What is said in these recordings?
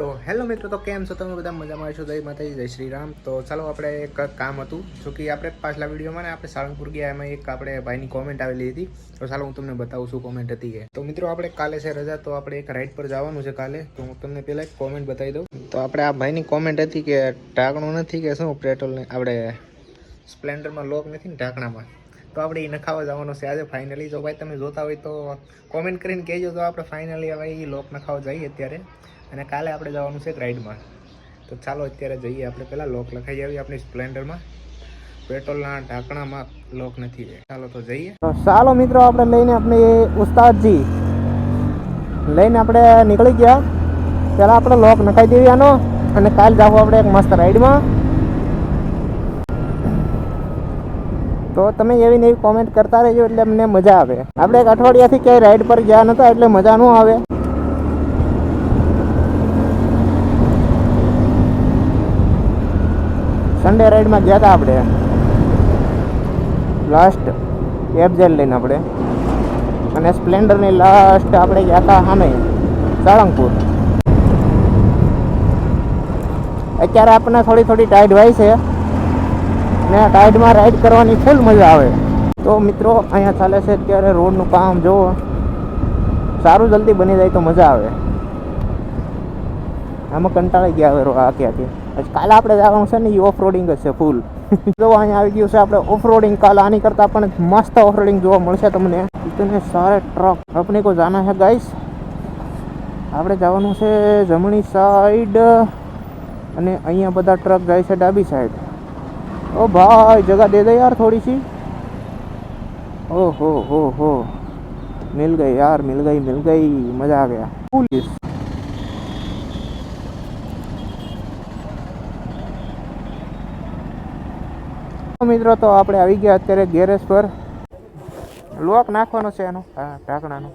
તો હેલો મિત્રો, તો કેમ છો? તમે બધા મજામાં છો જય માતાજી, જય શ્રી રામ તો ચાલો આપણે એક કામ હતું, જો કે આપણે પાછલા વિડીયોમાં ને આપણે સાળંગપુર ગયા, એમાં એક આપણે ભાઈની કોમેન્ટ આવેલી હતી. તો ચાલો હું તમને બતાવું છું કોમેન્ટ હતી કે તો મિત્રો, આપણે કાલે છે રજા, તો આપણે એક રાઈડ પર જવાનું છે કાલે. તો હું તમને પહેલાં એક કોમેન્ટ બતાવી દઉં. તો આપણે આ ભાઈની કોમેન્ટ હતી કે ઢાંકણું નથી કે શું? પેટ્રોલને આપણે સ્પ્લેન્ડરમાં લોક નથી ને ઢાંકણામાં. તો આપણે એ નખાવા જવાનું છે આજે ફાઇનલી જો ભાઈ તમે જોતા હોય તો કોમેન્ટ કરીને કહેજો. તો આપણે ફાઇનલી હવે એ લોક નખાવા જઈએ અત્યારે. અને કાલે આપણે જવાનું છે એક રાઈડમાં. તો ચાલો અત્યારે જઈએ આપણે પહેલાં લોક લખાઈ આવીએ આપણી સ્પ્લેન્ડરમાં. પેટ્રોલના ઢાંકણામાં લોક નથી ચાલો તો જઈએ. ચાલો મિત્રો, આપણે લઈને આપણે ઉસ્તાદજી. લઈને આપણે નીકળી ગયા. પહેલાં આપણે લોક નખાઈ દેવી આનો અને કાલે જાવ આપણે એક મસ્ત રાઈડમાં. તો તમે એવી નવી કોમેન્ટ કરતા રહેજો એટલે અમને મજા આવે. આપણે એક અઠવાડિયાથી ક્યાંય રાઈડ પર ગયા નતા એટલે મજા ન આવે. સન્ડે રાઈડમાં ગયા હતા આપણે. લાસ્ટ એફઝેડ લઈને આપણે. અને સ્પ્લેન્ડરની લાસ્ટ આપણે ગયા હતા સામે, સાળંગપુર. અત્યારે આપણને થોડી થોડી ટાઈડ હોય છે. ને ટાઈડમાં રાઈડ કરવાની ફૂલ મજા આવે. તો મિત્રો, અહીંયા ચાલે છે અત્યારે રોડનું કામ, જો. સારું જલ્દી બની જાય તો મજા આવે. આમાં કંટાળી ગયા હવે રો- ક્યાંથી કાલે આપણે જવાનું છે ને એ ઓફ રોડિંગ જ છે ફૂલ જો અહીંયા આવી ગયું છે આપણે ઓફ રોડિંગ કાલે આની કરતાં પણ મસ્ત ઓફ રોડિંગ જોવા મળશે તમને. ઇતને સારા ટ્રક આપણે કોઈ જાના છે ગાઈસ આપણે જવાનું છે જમણી સાઈડ અને અહીંયા બધા ટ્રક જાય છે ડાબી સાઈડ ઓ ભાઈ, જગા દે દે યાર થોડી સી. ઓહો, હો હો. મિલ ગઈ યાર, મિલ ગઈ મિલ ગઈ. મજા આ ગયા. પોલીસ મિત્રો તો આપણે આવી ગયા અત્યારે ગેરેજ પર. લોક નાખવાનો છે એનો હા ઢાંકણાનો.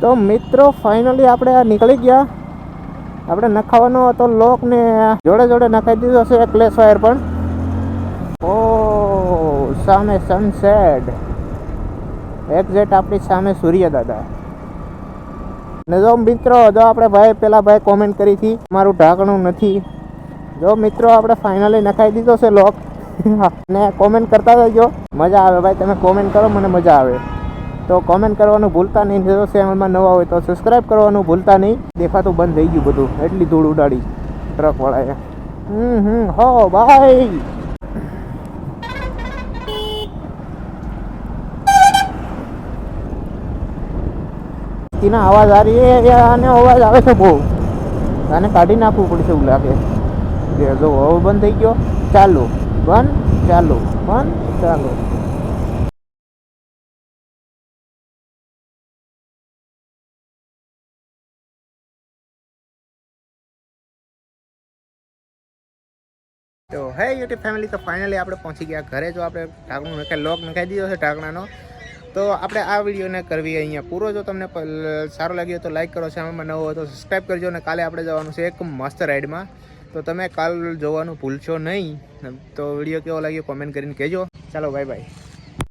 તો મિત્રો ફાઇનલી આપણે આ નીકળી ગયા. આપણે નખાવાનો હતો લોક ને જોડે જોડે નખાઈ દીધો છે ક્લેસ વાયર પણ. ઓ, સામે સનસેટ એક્ઝેક્ટ આપણી સામે સૂર્ય દાદા. ને જો મિત્રો, જો આપણે ભાઈ પેલા ભાઈ કોમેન્ટ કરી હતી, મારું ઢાંકણું નથી. જો મિત્રો, આપણે ફાઇનલી નખાઈ દીધો છે લોક ને કોમેન્ટ કરતા રહેજો. મજા આવે ભાઈ, તમે કોમેન્ટ કરો, મને મજા આવે. તો કોમેન્ટ કરવાનું ભૂલતા નહીં. જો ચેનલમાં નવા હોય તો સબસ્ક્રાઈબ કરવાનું ભૂલતા નહીં. દેખાતું બંધ થઈ ગયું બધું. એટલી ધૂળ ઉડાડી ટ્રકવાળાએ. હમ હમ, હો, ભાઈ! તેના અવાજ આ રહી આને અવાજ આવે છે બહુ. આને કાઢી નાખવું પડશે એવું લાગે. જો હવે બંધ થઈ ગયો, ચાલુ. બંધ ચાલુ. બંધ, ચાલુ. તો હે યુટ્યુબ ફેમિલી તો ફાઇનલી આપણે પહોંચી ગયા ઘરે. જો આપણે ઢાંકણું નખાઈ લોક નખાઈ દીધો છે ઢાંકણાનો તો આપણે આ વિડીયોને કરવી અહીંયા પૂરો. જો તમને સારો લાગ્યો તો લાઈક કરો ચેનલમાં નવો હોય તો સબસ્ક્રાઈબ કરજો અને કાલે આપણે જવાનું છે એક મસ્ત રાઈડમાં તો તમે કાલ જોવાનું ભૂલશો નહીં. તો વીડિયો કેવો લાગ્યો કોમેન્ટ કરીને કહેજો. ચાલો બાય બાય